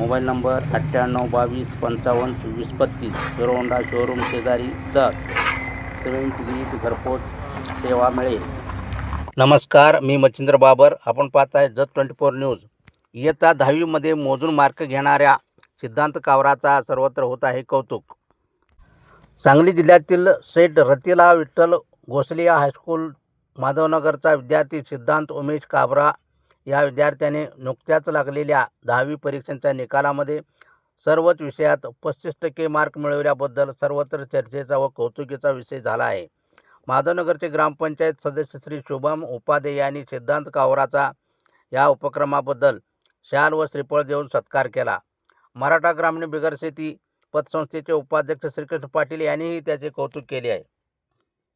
Mobile number अठ्ठ्याण्णव बावीस पंचावन्न चोवीस बत्तीस. हिरो होंडा शोरूम शेजारी जत सिमेंट वीज घरपोच सेवा मिळेल. नमस्कार मी मच्छिंद्र बाबर. आपण पाहत आहे जत ट्वेंटी फोर न्यूज. इयत्ता दहावीमध्ये मोजून मार्क घेणाऱ्या सिद्धांत कावराचा सर्वत्र होत आहे कौतुक. सांगली जिल्ह्यातील सेठ रतिला विठ्ठल गोसलिया हायस्कूल माधवनगरचा विद्यार्थी सिद्धांत उमेश काबरा या विद्यार्थ्याने नुकत्याच लागलेल्या दहावी परीक्षांच्या निकालामध्ये सर्वच विषयात पस्तीस टक्के मार्क मिळवल्याबद्दल सर्वत्र चर्चेचा व कौतुकीचा विषय झाला आहे. माधवनगरचे ग्रामपंचायत सदस्य श्री शुभम उपाध्ये यांनी सिद्धांत कावराचा या उपक्रमाबद्दल शाल व श्रीफळ देऊन सत्कार केला. मराठा ग्रामीण बिगर शेती पतसंस्थेचे उपाध्यक्ष श्रीकृष्ण पाटील यांनीही त्याचे कौतुक केले आहे.